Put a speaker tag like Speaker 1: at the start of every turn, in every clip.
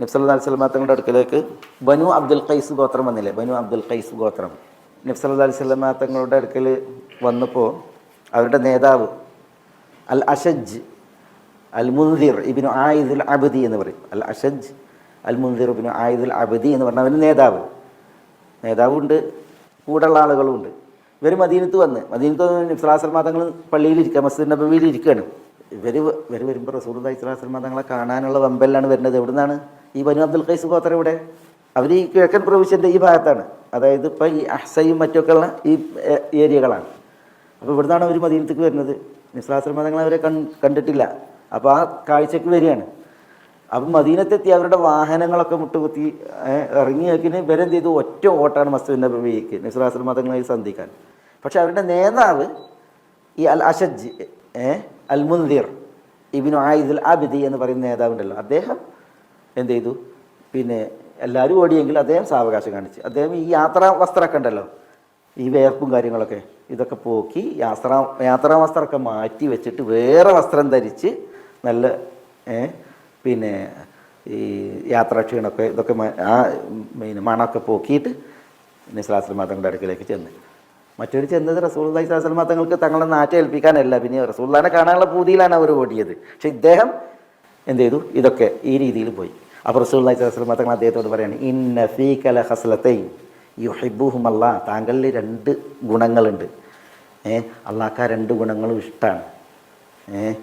Speaker 1: നബ്സല്ലാ അലിസ്ലാം തങ്ങളുടെ അടുക്കലേക്ക് ബനു അബ്ദുൽ ഖൈസ് ഗോത്രം വന്നില്ലേ? ബനു അബ്ദുൽ ഖൈസ് ഗോത്രം. നബ്സല്ലാ അലിസ്ലാം തങ്ങളുടെ അടുക്കൽ വന്നപ്പോൾ അവരുടെ നേതാവ് അൽ അഷജ് അൽ മുൻദിർ ഇബിനു ആയിദുൽ അബദി എന്ന് പറയും. അൽ അഷജ് അൽ മുൻദിർ ഇബിനു ആയിദുൽ അബദി എന്ന് പറഞ്ഞ അവന്റെ നേതാവ്. നേതാവുണ്ട് കൂടെയുള്ള ആളുകളുണ്ട് ഇവർ മദീനത്ത് വന്ന് മദീനത്ത് വന്ന് ഇസ്ലാസൽ തങ്ങൾ പള്ളിയിലിരിക്കുക മസ്ജിദ് നബവിയിൽ ഇരിക്കുകയാണ് ഇവർ ഇവർ വരുമ്പോൾ റസൂൽ ഇസ്ലാസൽ തങ്ങളെ കാണാനുള്ള വമ്പലിലാണ് വരുന്നത്. എവിടുന്നാണ്? ഈ ബനു അബ്ദുൽ ഖൈസ് ഗോത്ര ഇവിടെ അവർ ഈ കിഴക്കൻ പ്രവിശ്യന്റെ ഈ ഭാഗത്താണ്. അതായത് ഇപ്പോൾ ഈ അഹ്സയും മറ്റൊക്കെ ഉള്ള ഈ ഏരിയകളാണ്. അപ്പോൾ ഇവിടുന്നാണ് അവർ മദീനത്തേക്ക് വരുന്നത്. നിസ്ലാസ്ലം തങ്ങൾ അവരെ കണ് കണ്ടിട്ടില്ല. അപ്പോൾ ആ കാഴ്ചയ്ക്ക് വരികയാണ്. അപ്പം മദീനത്തെത്തി അവരുടെ വാഹനങ്ങളൊക്കെ മുട്ടുകുത്തി ഏ, ഇറങ്ങി നോക്കിന് ഇവരെന്ത് ചെയ്തു? ഒറ്റ ഓട്ടാണ് മസ്ജിദിന്റെ വിവേക്ക് നിസ്ലാസ്ലം മതങ്ങളെ സന്ധിക്കാൻ. പക്ഷെ അവരുടെ നേതാവ് ഈ അൽ അഷജ് അൽ മുൻദിർ ഇബിനു ആയിദുൽ ആബിദി എന്ന് പറയുന്ന നേതാവുണ്ടല്ലോ. അദ്ദേഹം എന്ത് ചെയ്തു? പിന്നെ എല്ലാവരും ഓടിയെങ്കിൽ അദ്ദേഹം സാവകാശം കാണിച്ചു. അദ്ദേഹം ഈ യാത്രാ വസ്ത്രമൊക്കെ ഉണ്ടല്ലോ. ഈ വേർപ്പും കാര്യങ്ങളൊക്കെ ഇതൊക്കെ പോക്കി യാത്രാ യാത്രാ വസ്ത്രമൊക്കെ മാറ്റി വെച്ചിട്ട് വേറെ വസ്ത്രം ധരിച്ച് നല്ല പിന്നെ ഈ യാത്രാക്ഷീണമൊക്കെ ഇതൊക്കെ ആ പിന്നെ മണമൊക്കെ പോക്കിയിട്ട് നിസ്ലാസ്ലമാതങ്ങളുടെ അടുക്കിലേക്ക് ചെന്ന്. മറ്റൊരു ചെന്നത് റസൂൽ സ്വലാസ്ലം തങ്ങൾക്ക് തങ്ങളെ നാറ്റം ഏൽപ്പിക്കാനല്ല. പിന്നെ റസൂല്ലാനെ കാണാനുള്ള പൂതിയിലാണ് അവർ ഓടിയത്. പക്ഷെ ഇദ്ദേഹം എന്ത് ചെയ്തു? ഇതൊക്കെ ഈ രീതിയിൽ പോയി. അപ്പോൾ റസൂൽ സ്വലാസ്ലം തങ്ങൾ അദ്ദേഹത്തോട് പറയാണ് ഇന്ന ഫീകല ഹസ്ലത്തൈ യുഹിബുഹും അല്ലാ താങ്കളിൽ രണ്ട് ഗുണങ്ങളുണ്ട്. ഏ അള്ളാഹ്ക്ക് ആ രണ്ട് ഗുണങ്ങളും ഇഷ്ടമാണ് ഏ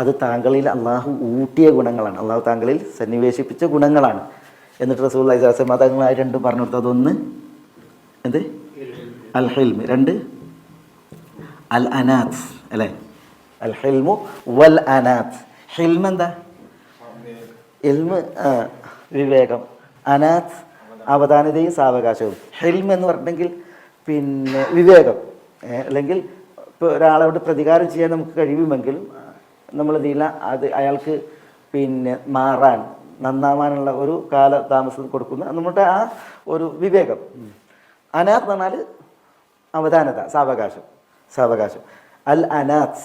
Speaker 1: അത് താങ്കളിൽ അള്ളാഹു ഊട്ടിയ ഗുണങ്ങളാണ്. അള്ളാഹു താങ്കളിൽ സന്നിവേശിപ്പിച്ച ഗുണങ്ങളാണ്. എന്നിട്ട് റസൂൽ അലൈഹിസ്ലാം തങ്ങൾ ആ രണ്ടും പറഞ്ഞു കൊടുത്തു. അതൊന്ന് എന്ത്? അൽ ഹിൽമ് രണ്ട്. അൽ അനാത്ത് അല്ലേ? അൽ ഹിൽമു വൽ അനാത്ത് ഹിൽമ എന്താ? ഇൽമ് വിവേകം. അനാത്ത് അവധാനതയും സാവകാശവും. ഹിൽമ് എന്ന് പറഞ്ഞിട്ടുണ്ടെങ്കിൽ പിന്നെ വിവേകം. അല്ലെങ്കിൽ ഇപ്പോൾ ഒരാളോട് പ്രതികാരം ചെയ്യാൻ നമുക്ക് കഴിയുമെങ്കിലും നമ്മൾ ഇതില്ല അത് അയാൾക്ക് പിന്നെ മാറാൻ നന്നാവാനുള്ള ഒരു കാലതാമസം കൊടുക്കുന്ന നമ്മുടെ ആ ഒരു വിവേകം. അനാത്ത് എന്ന് പറഞ്ഞാൽ അവധാനത സാവകാശം സാവകാശം. അൽ അനാത്ത്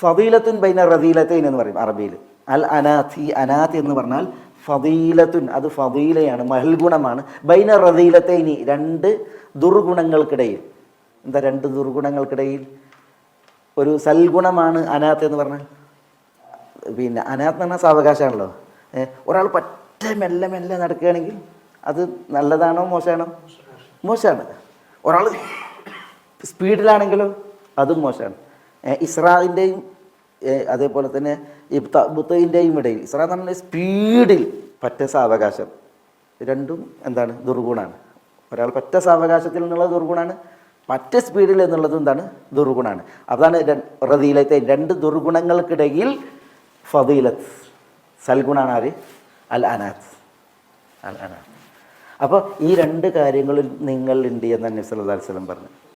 Speaker 1: ഫദീലത്തുൻ ബൈന റദീലത്തൈൻ എന്ന് പറയും അറബിയിൽ. അൽ അനാത്ത് ഈ അനാത്ത് എന്ന് പറഞ്ഞാൽ ഫദീലത്തുൻ അത് ഫദീലയാണ് മഹൽഗുണമാണ്. ബൈന റദീലത്തൈനി രണ്ട് ദുർഗുണങ്ങൾക്കിടയിൽ. എന്താ രണ്ട് ദുർഗുണങ്ങൾക്കിടയിൽ? ഒരു സൽഗുണമാണ് അനാത്ത് എന്ന് പറഞ്ഞാൽ. പിന്നെ അനാത്ത് എന്ന് പറഞ്ഞാൽ സാവകാശമാണല്ലോ. ഒരാൾ പറ്റ മെല്ലെ മെല്ലെ നടക്കുകയാണെങ്കിൽ അത് നല്ലതാണോ മോശമാണോ? മോശമാണ്. ഒരാൾ സ്പീഡിലാണെങ്കിലോ അതും മോശമാണ്. ഇസ്രായിന്റെയും അതേപോലെ തന്നെ ബുത്തയിന്റെയും ഇടയിൽ ഇസ്രാ എന്ന് പറഞ്ഞാൽ സ്പീഡിൽ പറ്റ സാവകാശം. രണ്ടും എന്താണ്? ദുർഗുണാണ്. ഒരാൾ പറ്റ സാവകാശത്തിൽ നിന്നുള്ള ദുർഗുണാണ് പറ്റ സ്പീഡിൽ എന്നുള്ളത് എന്താണ്? ദുർഗുണാണ്. അതാണ് റതിയിലത്തെ രണ്ട് ദുർഗുണങ്ങൾക്കിടയിൽ ഫദീലത്ത്. സൽഗുണാണ് ആര്? അൽ അനാത്ത് അൽ അനാത്ത് അപ്പോൾ ഈ രണ്ട് കാര്യങ്ങളിൽ നിങ്ങൾ ഉണ്ട് എന്ന് അലൈഹി വസല്ലം പറഞ്ഞു.